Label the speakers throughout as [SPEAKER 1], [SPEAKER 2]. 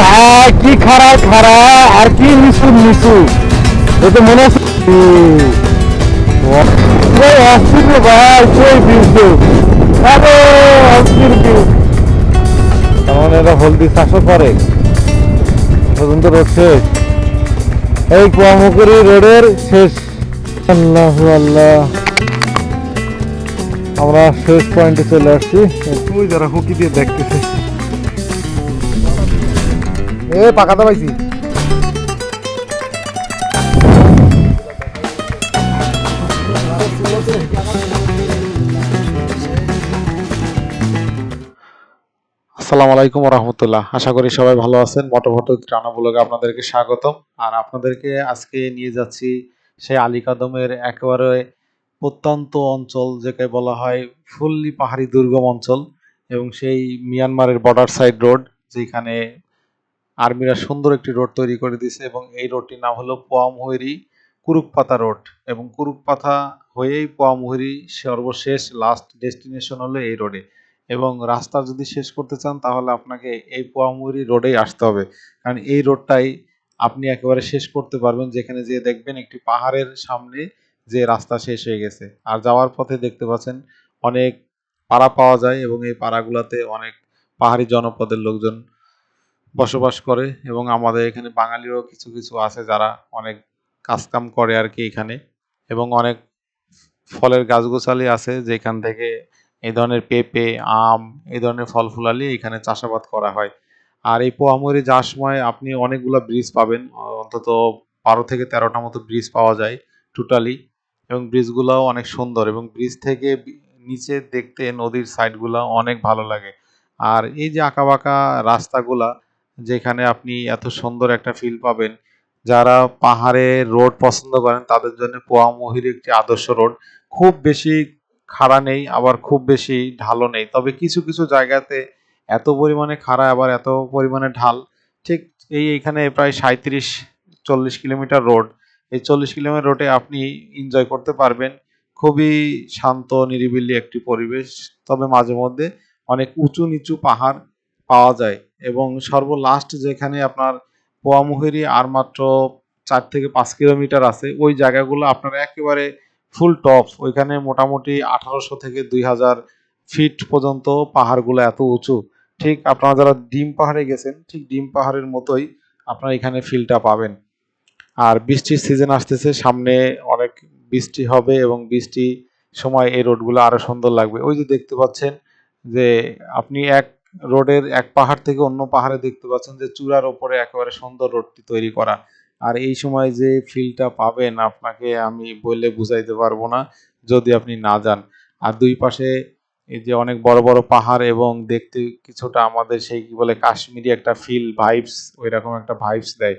[SPEAKER 1] ভাই, কি খারাপ খারাপ, আর কি তো মনে হচ্ছে ভাই? এটা হলদি চাষও করে? পর্যন্ত রোড শেষ। এই কুয়ামুকুরি রোডের শেষ। আল্লাহ আল্লাহ। আমরা শেষ পয়েন্টে চলে আসছি। তুই যারা হুকি দিয়ে দেখতেছে এ পাইছি। আসসালামু আলাইকুম রহমতুল্লাহ আশা করি সবাই ভালো আছেন। মোটোভোটো রানা ব্লগে আপনাদেরকে স্বাগতম। আর আপনাদেরকে আজকে নিয়ে যাচ্ছি সেই আলিকাদমের একেবারে প্রত্যন্ত অঞ্চল, যেকে বলা হয় ফুল্লি পাহাড়ি দুর্গম অঞ্চল, এবং সেই মিয়ানমারের বর্ডার সাইড রোড যেখানে আর্মিরা সুন্দর একটি রোড তৈরি করে দিয়েছে এবং এই রোডটির নাম হলো পোয়ামুহুরি কুরুকপাতা রোড এবং কুরুকপাতা হয়েই পোয়ামুহুরি সর্বশেষ লাস্ট ডেস্টিনেশন হলো এই রোডে এবং রাস্তা যদি শেষ করতে চান, তাহলে আপনাকে এই পোয়ামুহুরি রোডেই আসতে হবে। কারণ এই রোডটাই আপনি একেবারে শেষ করতে পারবেন, যেখানে যেয়ে দেখবেন একটি পাহাড়ের সামনে যে রাস্তা শেষ হয়ে গেছে। আর যাওয়ার পথে দেখতে পাচ্ছেন অনেক পাড়া পাওয়া যায় এবং এই পাড়াগুলোতে অনেক পাহাড়ি জনপদের লোকজন বসবাস করে এবং আমাদের এখানে বাঙালিরও কিছু কিছু আছে যারা অনেক কাজকাম করে আর কি এখানে এবং অনেক ফলের গাছগোছালি আছে যেখান থেকে এই ধরনের পেঁপে, আম, এই ধরনের ফল ফুলালি এখানে চাষাবাদ করা হয়। আর এই পোয়ামুরি যাওয়ার সময় আপনি অনেকগুলো ব্রিজ পাবেন, অন্তত বারো থেকে তেরোটা মতো ব্রিজ পাওয়া যায় টোটালি এবং ব্রিজগুলোও অনেক সুন্দর এবং ব্রিজ থেকে নিচে দেখতে নদীর সাইডগুলো অনেক ভালো লাগে। আর এই যে আঁকা বাঁকা রাস্তাগুলা যেখানে আপনি এত সুন্দর একটা ফিল পাবেন। যারা পাহাড়ে রোড পছন্দ করেন, তাদের জন্য পোয়ামুহির একটি আদর্শ রোড। খুব বেশি খাড়া নেই, আবার খুব বেশি ঢালও নেই। তবে কিছু কিছু জায়গাতে এত পরিমাণে খাড়া, আবার এত পরিমাণে ঢাল। ঠিক এই এখানে প্রায় সাঁত্রিশ চল্লিশ কিলোমিটার রোড। এই চল্লিশ কিলোমিটার রোডে আপনি এনজয় করতে পারবেন। খুবই শান্ত, নিরিবিলি একটি পরিবেশ। তবে মাঝে মধ্যে অনেক উঁচু নিচু পাহাড় পাওয়া যায়। এবং সর্বলাস্ট যেখানে আপনার পোয়ামুহুরি আর মাত্র চার থেকে পাঁচ কিলোমিটার আছে, ওই জায়গাগুলো আপনার একেবারে ফুল টপ ওইখানে মোটামুটি আঠারোশো থেকে দুই হাজার ফিট পর্যন্ত পাহাড়গুলো এত উঁচু। ঠিক আপনারা যারা ডিম পাহাড়ে গেছেন, ঠিক ডিম পাহাড়ের মতোই আপনারা এখানে ফিলটা পাবেন। আর বৃষ্টির সিজন আসতেছে, সামনে অনেক বৃষ্টি হবে এবং বৃষ্টি সময় এই রোডগুলো আরও সুন্দর লাগবে। ওই যে দেখতে পাচ্ছেন যে আপনি এক রোডের এক পাহাড় থেকে অন্য পাহাড়ে দেখতে পাচ্ছেন যে চূড়ার ওপরে একেবারে সুন্দর রোডটি তৈরি করা। আর এই সময় যে ফিলটা পাবেন আপনাকে আমি বললে বুঝাইতে পারব না, যদি আপনি না যান। আর দুই পাশে এই যে অনেক বড় বড় পাহাড় এবং দেখতে কিছুটা আমাদের সেই কি বলে কাশ্মীরি একটা ফিল ভাইবস ওই রকম একটা ভাইবস দেয়।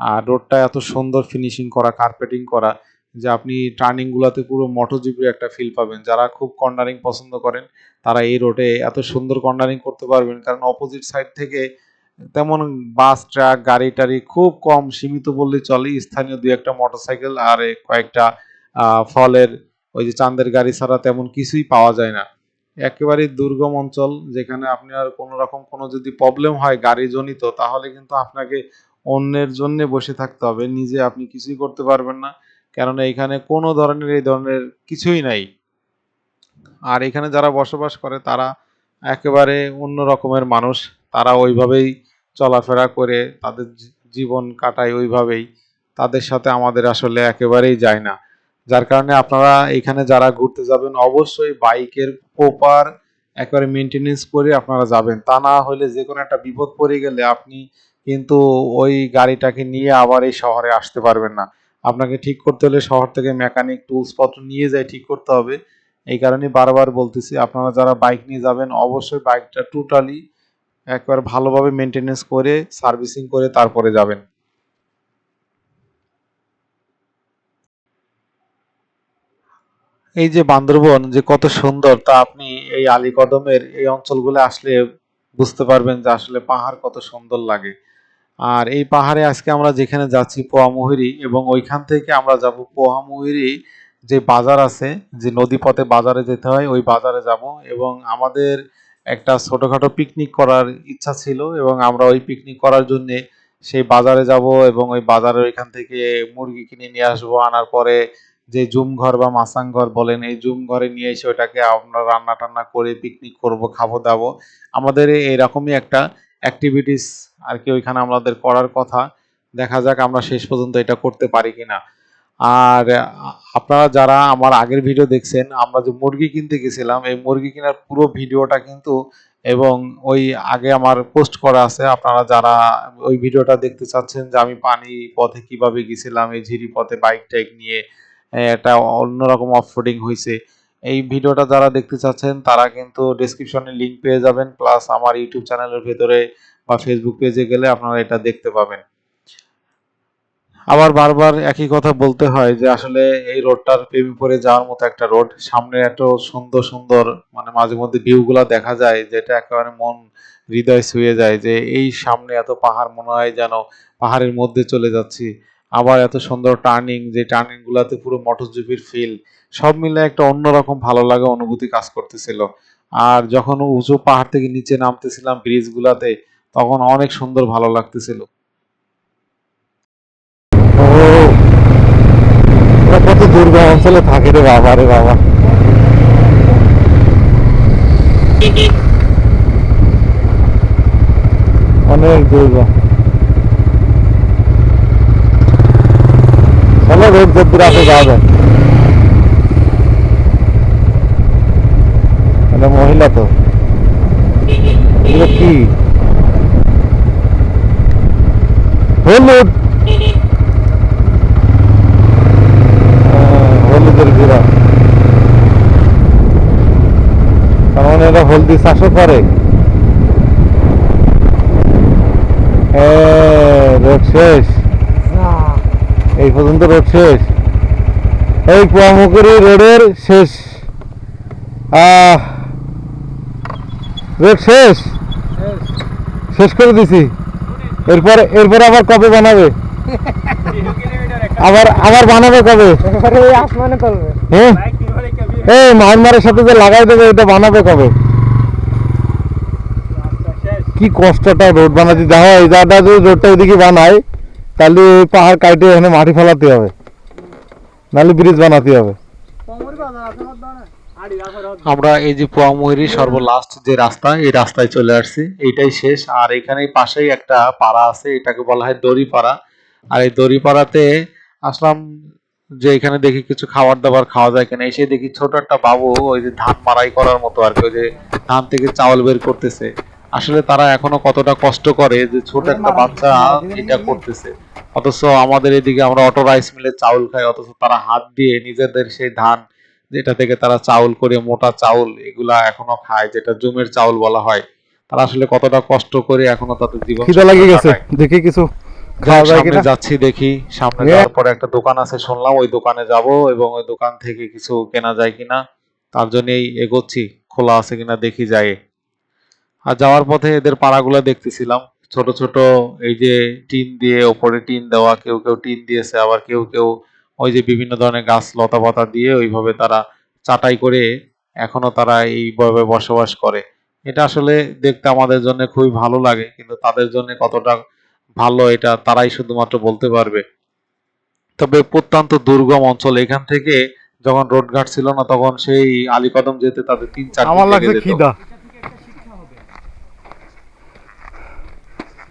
[SPEAKER 1] আর রোডটা এত সুন্দর ফিনিশিং করা, কার্পেটিং করা যে আপনি টার্নিংগুলোতে পুরো মোটোজিপির একটা ফিল পাবেন। যারা খুব কর্নারিং পছন্দ করেন, তারা এই রোডে এত সুন্দর কর্নারিং করতে পারবেন। কারণ অপোজিট সাইড থেকে তেমন বাস ট্রাক গাড়ি টাড়ি খুব কম সীমিত বললে চলে। স্থানীয় দুই একটা মোটরসাইকেল আর কয়েকটা ফলের, ওই যে চাঁদের গাড়ি ছাড়া তেমন কিছুই পাওয়া যায় না। একেবারে দুর্গম অঞ্চল, যেখানে আপনার কোনো রকম কোনো যদি প্রবলেম হয় গাড়ি জনিত তাহলে কিন্তু আপনাকে অন্যের জন্য বসে থাকতে হবে। নিজে আপনি কিছুই করতে পারবেন না। কেননা এখানে কোনো ধরনের এই ধরনের কিছুই নাই। আর এখানে যারা বসবাস করে, তারা একেবারে অন্য রকমের মানুষ। তারা ওইভাবেই চলাফেরা করে, তাদের জীবন কাটায় ওইভাবেই। তাদের সাথে আমাদের আসলে একেবারেই যায় না। যার কারণে আপনারা এখানে যারা ঘুরতে যাবেন, অবশ্যই বাইকের প্রপার একেবারে মেনটেনেন্স করে আপনারা যাবেন। তা না হলে যে কোনো একটা বিপদ পড়ে গেলে আপনি কিন্তু ওই গাড়িটাকে নিয়ে আবার এই শহরে আসতে পারবেন না। আপনাকে ঠিক করতে হলে শহর থেকে মেকানিক টুলস পত্র নিয়ে যায় ঠিক করতে হবে। এই কারণে বারবার বলতেছি, আপনারা যারা বাইক নিয়ে যাবেন, অবশ্যই বাইকটা টোটালি একবার ভালোভাবে মেনটেনেন্স করে সার্ভিসিং করে তারপরে যাবেন। এই যে বান্দরবন যে কত সুন্দর, তা আপনি এই আলীকদমের এই অঞ্চলগুলো আসলে বুঝতে পারবেন যে আসলে পাহাড় কত সুন্দর লাগে। আর এই পাহাড়ে আজকে আমরা যেখানে যাচ্ছি পোয়ামুহুরি এবং ওইখান থেকে আমরা যাব পোয়ামুহুরি যে বাজার আছে, যে নদীপথে বাজারে যেতে হয়, ওই বাজারে যাব। এবং আমাদের একটা ছোটোখাটো পিকনিক করার ইচ্ছা ছিল, এবং আমরা ওই পিকনিক করার জন্য সেই বাজারে যাব, এবং ওই বাজারের ওইখান থেকে মুরগি কিনে নিয়ে আসব। আনার পরে যে জুম ঘর বা মাসাং ঘর বলেন, এই জুম ঘরে নিয়ে এসে ওটাকে আমরা রান্না টান্না করে পিকনিক করব খাব দাবো আমাদের এরকমই একটা অ্যাক্টিভিটিস আর কি ওইখানে আমাদের করার কথা। দেখা যাক আমরা শেষ পর্যন্ত এটা করতে পারি কিনা। আর আপনারা যারা আমার আগের ভিডিও দেখছেন, আমরা যে মুরগি কিনতে গেছিলাম, এই মুরগি কেনার পুরো ভিডিওটা কিন্তু এবং ওই আগে আমার পোস্ট করা আছে, আপনারা যারা ওই ভিডিওটা দেখতে চাচ্ছেন যে আমি পানি পথে কীভাবে গেছিলাম, এই ঝিরি পথে বাইক টাইক নিয়ে একটা অন্যরকম অফরোডিং হয়েছে এই ভিডিওটা যারা দেখতে চাচ্ছেন, তারা কিন্তু ডেসক্রিপশনে লিংক পেয়ে যাবেন প্লাস আমার ইউটিউব চ্যানেলের ভেতরে বা ফেসবুক পেজে গেলে আপনারা এটা দেখতে পাবেন। আবার বারবার একই কথা বলতে হয় যে আসলে এই রোডটার প্রেমে পড়ে যাওয়ার মতো একটা রোড, সামনে এত সুন্দর সুন্দর মানে মাঝে মধ্যে ভিউগুলা দেখা যায় যেটা একেবারে মন হৃদয় ছুঁয়ে যায় যে এই সামনে এত পাহাড় মনে হয় যেন পাহাড়ের মধ্যে চলে যাচ্ছি। আবার এত সুন্দর টার্নিং যে টার্নিং গুলাতে পুরো মটরজিপির ফিল সব মিলে একটা অন্যরকম ভালো লাগা অনুভূতি কাজ করতেছিল। আর যখন উঁচু পাহাড় থেকে নিচে নামতেছিলাম ব্রিজ গুলাতে তখন অনেক সুন্দর ভালো লাগতেছিল।
[SPEAKER 2] কত দুর্গম অঞ্চলে থাকে রে বাবা রে বাবা। অনেক দুর্গম চলো রোড যদ্দূর আছে যাবে এটা মহিলা তো। কি? হলুদ। হলুদের গুঁড়া। তার মানে এরা হলদি চাষও করে। এ, রোড শেষ। এই পর্যন্ত রোড শেষ। এই কুয়ামুকুরি রোডের শেষ। আহ রোড শেষ। শেষ করে দিছি। এরপরে এরপরে আবার কবে বানাবে? আবার আবার বানাবে কবে?
[SPEAKER 3] আসমানে করবে
[SPEAKER 2] হ্যাঁ? এই মায়ানমারের সাথে যে লাগাই দেবে এটা বানাবে কবে? কি কষ্টটা রোড বানাতে দেখো এই জায়গাটা যদি রোডটা ওইদিকে বানায় তাহলে পাহাড় কাটে এখানে মাটি ফেলাতে হবে। নাহলে ব্রিজ বানাতে হবে।
[SPEAKER 1] আমরা এই যে পোয়াময়ূরী সর্বলাস্ট যে রাস্তা, এই রাস্তায় চলে আসছি। এইটাই শেষ। আর এখানে পাশেই একটা পাড়া আছে, এটাকে বলা হয় দড়িপাড়া। আর এই দড়িপাড়াতে আসলাম যে এখানে দেখি কিছু খাবার দাবার খাওয়া যায় কিনা। এসে দেখি ছোট একটা বাবু ওই যে ধান মারাই করার মতো আর কি, ওই যে ধান থেকে চাউল বের করতেছে। আসলে তারা এখনও কতটা কষ্ট করে যে ছোট একটা বাচ্চা এটা করতেছে। অথচ আমাদের এদিকে আমরা অটো রাইস মিলে চাউল খাই, অথচ তারা হাত দিয়ে নিজেদের সেই ধান যেটা থেকে তারা চাউল করে মোটা চাউল এগুলা এখনও খায় যেটা জুমের চাউল বলা হয় তারা আসলে কতটা কষ্ট করে এখনও তাদের জীবন
[SPEAKER 2] খিদে লাগিয়ে গেছে। দেখি কিছু যায়
[SPEAKER 1] সামনে যাচ্ছি দেখি সামনে যাওয়ার পরে একটা দোকান আছে শুনলাম ওই দোকানে যাব এবং ওই দোকান থেকে কিছু কেনা যায় কিনা তার জন্যই এগোচ্ছি খোলা আছে কিনা দেখি যাই। আর যাওয়ার পথে এদের পাড়াগুলো দেখতেছিলাম ছোট ছোট এই যে টিন দিয়ে ওপরে টিন দেওয়া কেউ কেউ টিন দিয়েছে আবার কেউ কেউ ওই যে বিভিন্ন ধরনের গাছ লতা পাতা দিয়ে ওইভাবে তারা চাটাই করে এখনও তারা এইভাবে বসবাস করে। এটা আসলে দেখতে আমাদের জন্য খুবই ভালো লাগে কিন্তু তাদের জন্য কতটা ভালো এটা তারাই শুধুমাত্র বলতে পারবে। তবে প্রত্যন্ত দুর্গম অঞ্চল এখান থেকে যখন রোডঘাট ছিল না তখন সেই আলীকদম যেতে তাদের তিন চার
[SPEAKER 2] আমার লাগছে খিদা।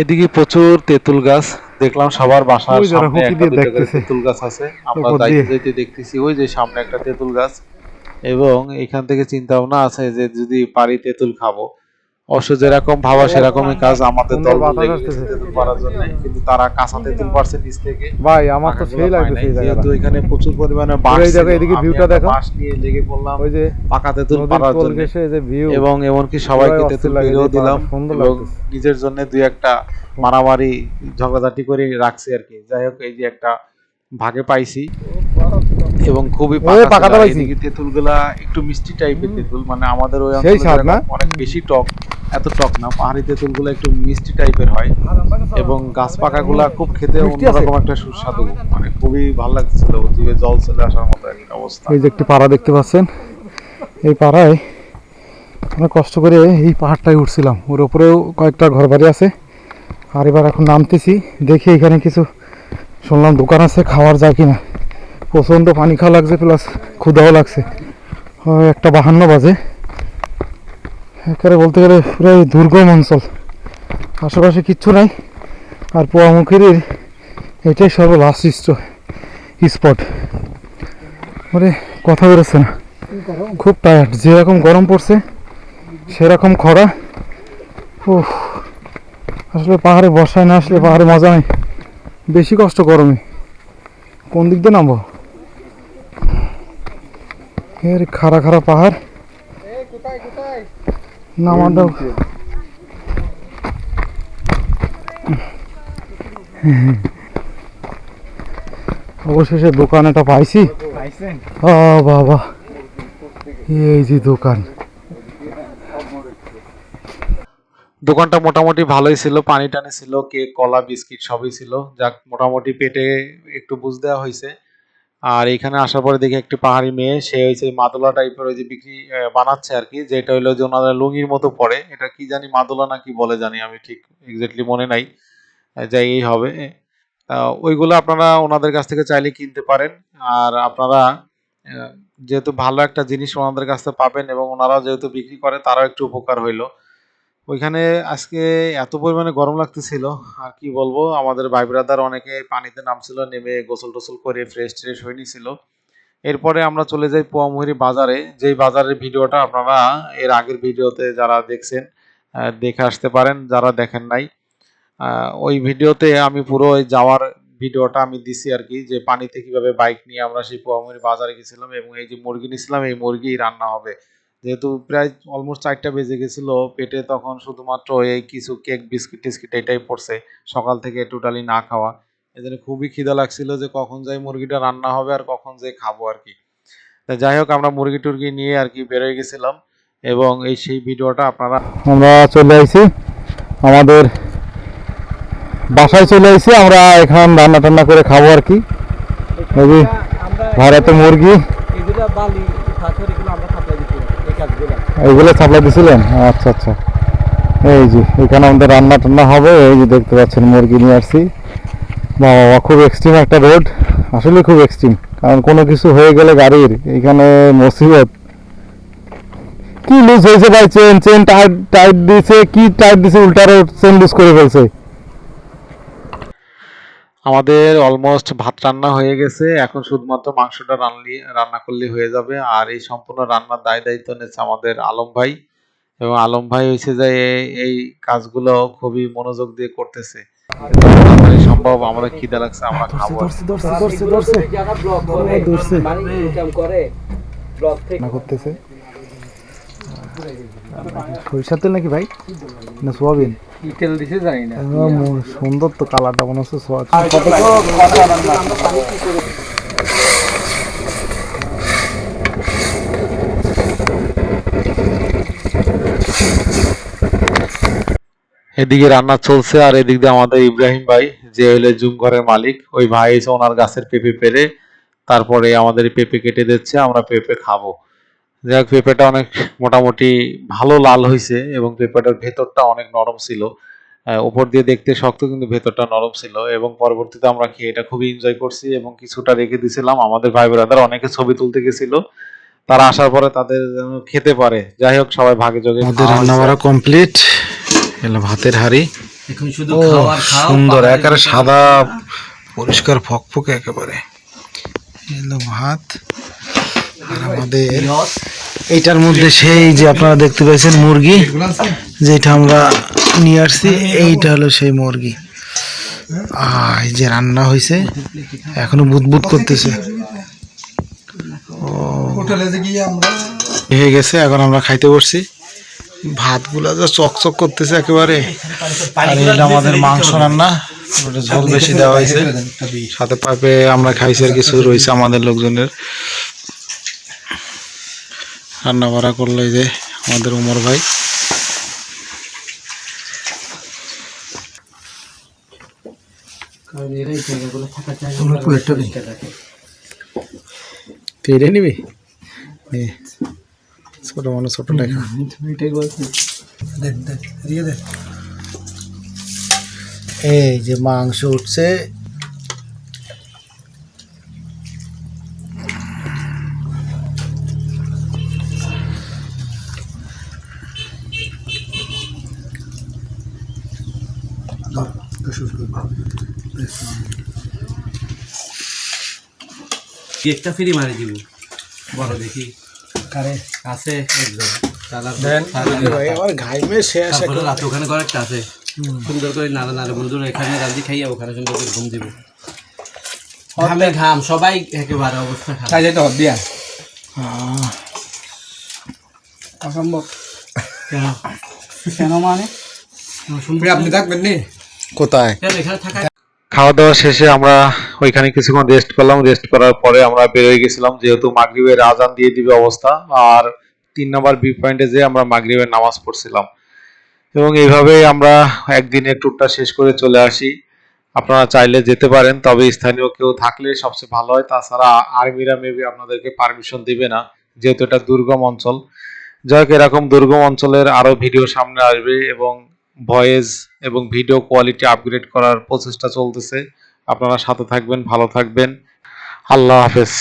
[SPEAKER 1] এদিকে প্রচুর তেঁতুল গাছ দেখলাম সবার বাসার সামনে একটা
[SPEAKER 2] দিয়ে
[SPEAKER 1] করে তেঁতুল গাছ আছে। আমরা যাইতে যাইতে দেখতেছি ওই যে সামনে একটা তেঁতুল গাছ। এবং এখান থেকে চিন্তা ভাবনা আছে যে যদি পারি তেঁতুল খাব। অবশ্য যেরকম ভাবা সেরকমই কাজ আমাদের দল তেঁতুল জন্য। কিন্তু তারা কাঁচা তেঁতুল পারছে নিচ থেকে
[SPEAKER 2] ভাই আমার তো সেই
[SPEAKER 1] নাই।
[SPEAKER 2] সেই জায়গাটা।
[SPEAKER 1] যেহেতু এখানে প্রচুর পরিমাণে বাঁশ
[SPEAKER 2] এই দেখো, এদিকে ভিউটা দেখো।
[SPEAKER 1] বাঁশ নিয়ে লেগে পড়লাম
[SPEAKER 2] ওই যে
[SPEAKER 1] পাকা তেঁতুল জন্য।
[SPEAKER 2] যে ভিউ
[SPEAKER 1] এবং এমনকি সবাইকে তেঁতুল পেরেও দিলাম। নিজের জন্য দুই একটা মারামারি ঝগড়াঝাটি করে রাখছি আর কি। যাই হোক এই যে একটা ভাগে পাইছি। এবং খুবই পাকা
[SPEAKER 2] পাকাটা। পাইছি।
[SPEAKER 1] এদিকে তেঁতুলগুলা একটু মিষ্টি টাইপের তেঁতুল মানে আমাদের ওই অঞ্চলে? অনেক বেশি টক এত টক না পাহাড়ি তেঁতুলগুলো একটু মিষ্টি টাইপের হয়। এবং গাছ পাকাগুলা খুব খেতে অন্যরকম একটা সুস্বাদু মানে খুবই ভালো লাগছিল জিভে জল চলে আসার মতো একটা অবস্থা।
[SPEAKER 2] এই যে একটি পাড়া দেখতে পাচ্ছেন এই পাড়ায় অনেক কষ্ট করে এই পাহাড়টায় উঠছিলাম। ওর উপরেও কয়েকটা ঘর বাড়ি আছে। আর এবার এখন নামতেছি দেখি এখানে কিছু শুনলাম দোকান আছে খাওয়ার যায় কিনা। প্রচণ্ড পানি খাওয়া লাগছে প্লাস ক্ষুধাও লাগছে। একটা বাহান্ন বাজে। একেবারে বলতে গেলে পুরো দুর্গম অঞ্চল। আশেপাশে কিচ্ছু নাই। আর পোয়ামুখের এটাই সর্ব লাস্ট স্পট মানে কথা বেরোচ্ছে না। খুব টায়ার্ড যেরকম গরম পড়ছে, সেরকম খরা। ও আসলে পাহাড়ে বর্ষায় না আসলে পাহাড়ে মজা নেই। বেশি কষ্ট গরমে। কোন দিক দিয়ে নামবো? এর খাড়া পাহাড়। অবশেষে দোকান এটা পাইছি। ও বাবা। এই যে দোকান।
[SPEAKER 1] দোকানটা মোটামুটি ভালোই ছিল, পানি টানি ছিল, কেক, কলা, বিস্কিট সবই ছিল। যাক, মোটামুটি পেটে একটু বুঝ দেওয়া হয়েছে। আর এখানে আসার পরে দেখি একটি পাহাড়ি মেয়ে, সে হয়েছে মাদলা টাইপের ওই যে বিক্রি বানাচ্ছে আর কি, যেটা হইল যে ওনাদের লুঙ্গির মতো পড়ে এটা কি জানি মাদুলা না কি বলে জানি, আমি ঠিক এক্স্যাক্টলি মনে নাই। যাই, এই হবে। ওইগুলো আপনারা ওনাদের কাছ থেকে চাইলে কিনতে পারেন। আর আপনারা যেহেতু ভালো একটা জিনিস ওনাদের কাছ থেকে পাবেন এবং ওনারা যেহেতু বিক্রি করে, তারাও একটু উপকার হইল। ওইখানে আজকে এত পরিমাণে গরম লাগতেছিল, আর কি বলব, আমাদের ভাই ব্রাদার অনেকে পানিতে নামছিল, নেমে গোসল টোসল করে ফ্রেশ ট্রেশ হয়ে নিছিল। এরপরে আমরা চলে যাই পোয়ামুহুরি বাজারে। যেই বাজারের ভিডিওটা আপনারা এর আগের ভিডিওতে যারা দেখছেন দেখে আসতে পারেন, যারা দেখেন নাই ওই ভিডিওতে আমি পুরো ওই যাওয়ার ভিডিওটা আমি দিছি আর কি, যে পানিতে কীভাবে বাইক নিয়ে আমরা সেই পোয়ামুহুরি বাজারে গেছিলাম এবং এই যে মুরগি নিয়েছিলাম এই মুরগি রান্না হবে। যেহেতু প্রায় অলমোস্ট চারটা বেজে গেছিল পেটে তখন শুধুমাত্র এই কিছু কেক বিস্কিট টিস্কিট এটাই পড়ছে সকাল থেকে টোটালি না খাওয়া। এজন্য খুবই খিদা লাগছিল যে কখন যাই মুরগিটা রান্না হবে আর কখন যাই খাব আর কি। তা যাই হোক আমরা মুরগি টুরগি নিয়ে আর কি বেরোয় গেছিলাম এবং এই সেই ভিডিওটা আপনারা
[SPEAKER 2] আমরা চলে আইছি। আমাদের বাসায় চলে আইছি আমরা এখন রান্না টান্না করে খাব আর কি। ভারতে মুরগি।
[SPEAKER 3] এগুলা বালি পাথর এগুলো আমরা সাপ্লাই দিচ্ছি এই কাজগুলো
[SPEAKER 2] এইগুলো সাপ্লাই দিছিলেন? আচ্ছা আচ্ছা। এই যে, এখানে আমাদের রান্না টান্না হবে। এই যে দেখতে পাচ্ছেন, মুরগি নিয়ে আসছি। বাবা খুব এক্সট্রিম একটা রোড আসলে খুব এক্সট্রিম কারণ কোনো কিছু হয়ে গেলে গাড়ির এখানে মুসিবত। কি লুজ হয়েছে ভাই? চেন চেন টাইট টাইট দিয়েছে কি টাইট দিয়েছে উল্টারও চেন লুজ করে ফেলছে।
[SPEAKER 1] আমাদের অলমোস্ট ভাত রান্না হয়ে গেছে। এখন শুধুমাত্র মাংসটা রান্নলি রান্না করলে হয়ে যাবে। আর এই সম্পূর্ণ রান্নার দায় দায়িত্ব নিচ্ছে আমাদের আলম ভাই। এবং আলম ভাই হয়েছে যে এই- কাজগুলো খুবই মনোযোগ দিয়ে করতেছে। সম্ভব আমাদের খিদে লাগছে আমরা খাব।
[SPEAKER 3] মানে
[SPEAKER 2] রান্না করতেছে। সরিষার তেল নাকি ভাই? না সোয়াবিন?
[SPEAKER 3] কি তেল দিছে জানি না।
[SPEAKER 2] সুন্দর তো কালারটা মনে হচ্ছে
[SPEAKER 1] এদিকে রান্না চলছে আর এদিক দিয়ে আমাদের ইব্রাহিম ভাই যে হলো জুম ঘরের মালিক ওই ভাই এসে ওনার গাছের পেঁপে পেরে তারপরে আমাদের পেঁপে কেটে দিচ্ছে আমরা পেঁপে খাব। যাই হোক পেঁপেটা অনেক মোটামুটি ভালো লাল হয়েছে এবং পেঁপেটার ভেতরটা অনেক নরম ছিল। আহ, উপর দিয়ে দেখতে শক্ত কিন্তু ভেতরটা নরম ছিল এবং পরবর্তীতে আমরা খেয়ে এটা খুবই এনজয় করছি এবং কিছুটা রেখে দিয়েছিলাম আমাদের ভাই ব্রাদার অনেকে ছবি তুলতে গেছিল। তারা আসার পরে তাদের যেন খেতে পারে। যাই হোক সবাই ভাগে যোগে
[SPEAKER 4] আমাদের
[SPEAKER 1] খাওয়া
[SPEAKER 4] রান্না
[SPEAKER 1] হয়েছে।
[SPEAKER 4] কমপ্লিট এলো ভাতের হাড়ি।
[SPEAKER 3] এখন শুধু খাওয়ার খাও
[SPEAKER 4] সুন্দর একেবারে সাদা পরিষ্কার ফকফকে একেবারে। এলো ভাত। আমাদের এইটার মধ্যে সেই যে আপনারা দেখতে পেয়েছেন মুরগি যেটা আমরা নিয়ে আসছি এইটা হলো সেই মুরগি। আর এই যে রান্না হয়েছে এখনও বুদবুদ করতেছে। হয়ে গেছে এখন আমরা খাইতে বসছি। ভাতগুলা যা চকচক করতেছে একেবারে। আর এটা আমাদের মাংস রান্না ঝোল বেশি দেওয়া হয়েছে সাথে পাপে আমরা খাইছি আর কিছু রয়েছে আমাদের লোকজনের। রান্না বাড়া করল এই যে আমাদের উমর ভাই। এটা নিবি। ছোট মানুষ ছোট দেখ দেখ দেখ এই যে মাংস উঠছে
[SPEAKER 3] একটা ফ্রি মারি দিব। বড় দেখি।
[SPEAKER 4] কারে?
[SPEAKER 3] আছে একদম তালার
[SPEAKER 4] দেন। ভাই আমার ঘাইমে শেষ
[SPEAKER 3] তারপরে রাতে ওখানে ঘর আছে। সুন্দর করে নাড়া নাড়া বন্ধুর এখানে রাজি খাইয়া ওখানে সুন্দর করে ঘুম দিব। ঘামে ঘাম সবাই একেবারে অবস্থা খারাপ।
[SPEAKER 4] তাই যাইতে হব দিয়া।
[SPEAKER 3] অসম্ভব। কেন? কেন মানে?
[SPEAKER 4] আপনি থাকবেন নি? কোথায়?
[SPEAKER 3] এখানে থাকা
[SPEAKER 1] খাওয়া দাওয়া শেষে আমরা ওইখানে কিছুক্ষণ রেস্ট করলাম। রেস্ট করার পরে আমরা বেরোয় গেছিলাম, যেহেতু মাগরিবের আজান দিয়ে দিবে অবস্থা, আর তিন নম্বর বি পয়েন্টে যে আমরা মাগরিবের নামাজ পড়ছিলাম। এবং এইভাবেই আমরা একদিনের ট্যুরটা শেষ করে চলে আসি। আপনারা চাইলে যেতে পারেন, তবে স্থানীয় কেউ থাকলে সবচেয়ে ভালো হয়। তাছাড়া আর্মিরা মেবি আপনাদেরকে পারমিশন দিবে না, যেহেতু এটা দুর্গম অঞ্চল। যাই হোক, এরকম দুর্গম অঞ্চলের আরও ভিডিও সামনে আসবে এবং ভয়েস এবং ভিডিও কোয়ালিটি আপগ্রেড করার প্রচেষ্টা চলতেছে। আপনারা সাথে থাকবেন, ভালো থাকবেন। আল্লাহ হাফেজ।